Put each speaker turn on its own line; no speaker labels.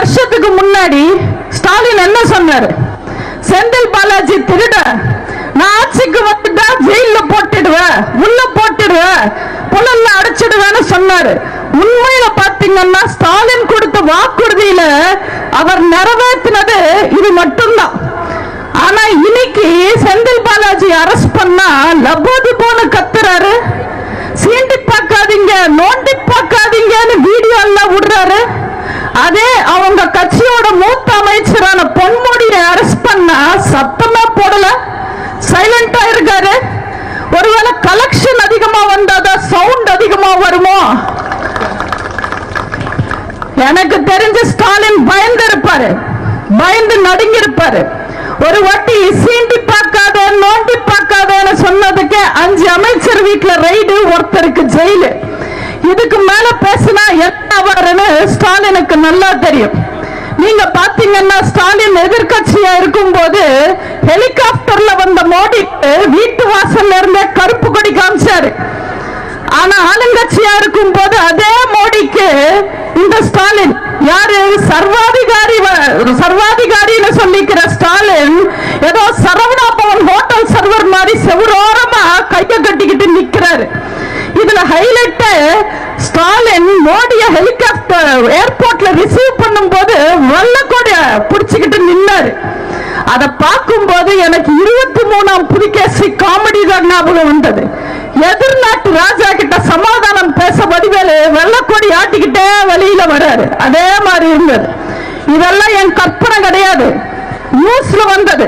வருஷத்துக்கு முன்னாடி ஸ்டாலின் என்ன சொன்னார்? செந்தில் பாலாஜி திருட நான் ஆட்சிக்கு வந்துட்டா ஜெயில போட்டுடுவேன் உள்ள போட்டுடுவேன் புலல்ல அடைச்சிடுவேன்னு சொன்னாரு. உண்மையில பாத்தீங்கன்னா ஸ்டாலின் கொடுத்த வாக்குறுதியில அவர் நிறைவேற்றினது இது மட்டும்தான். ஆனா இன்னைக்கு செந்தில் பாலாஜி அரெஸ்ட் பண்ணா லபோதி போன கத்துறாரு. சீண்டி பார்க்காதீங்க நோண்டி பார்க்காதீங்கன்னு வீடியோ எல்லாம் விடுறாரு. அதே அவங்க கட்சியோட மூத்த அமைச்சரான பொன்முடியை அரெஸ்ட் பண்ணா சத்தமா போடல. சைலண்டா இருக்காரு. ஒருவேளை கலெக்ஷன் அதிகமா வந்தாதான் சவுண்ட் அதிகமா வருமோ? எனக்கு தெரிஞ்ச ஸ்டாலின் பயந்து இருப்பாரு பயந்து நடுங்கி இருப்பாரு ஒரு வாட்டி சீண்டி பார்க்காத நோண்டி பார்க்காதன்னு சொன்னதுக்கு அஞ்சு அமைச்சர் வீட்டுல ரைடு ஒருத்தருக்கு ஜெயிலு இதுக்கு மேல பேசினா என்ன ஆவாருன்னு ஸ்டாலினுக்கு நல்லா தெரியும். நீங்க பாத்தீங்கன்னா ஸ்டாலின் எதிர்க்கட்சியா இருக்கும்போது ஹெலிகாப்டர்ல வந்த மோடி வீட்டு வாசல்ல இருந்தே கருப்பு கொடி காமிச்சாரு. ஆனா ஆளுங்கட்சியா இருக்கும் போது அதே மோடிக்கு இந்த ஸ்டாலின் யாரு? சர்வாதிகாரி வ- சர்வாதிகாரின்னு சொல்லிக்கிற ஸ்டாலின் ஏதோ சரவணா பவன் ஹோட்டல் சர்வர் மாதிரி செவரோரமா கைய கட்டிக்கிட்டு நிக்கிறாரு. இதுல ஹைலைட்டு மோடிய ஹெலிகாப்டர் ஏர்போர்ட்ல ரிசீவ் பண்ணும்போது வெள்ளக்கோடைய பிடிச்சுக்கிட்டு நின்னாரு. அதை பார்க்கும்போது எனக்கு இருபத்தி மூணாம் புலிகேசி காமெடி தான் ஞாபகம் வந்தது. எதிர்நாட்டு ராஜா கிட்ட சமாதானம் பேச வடிவேலு வெள்ளக்கொடி ஆட்டிக்கிட்டே வெளியில வர்றாரு அதே மாதிரி இருந்தது. இதெல்லாம் என் கற்பனை கிடையாது. நியூஸ்ல வந்தது.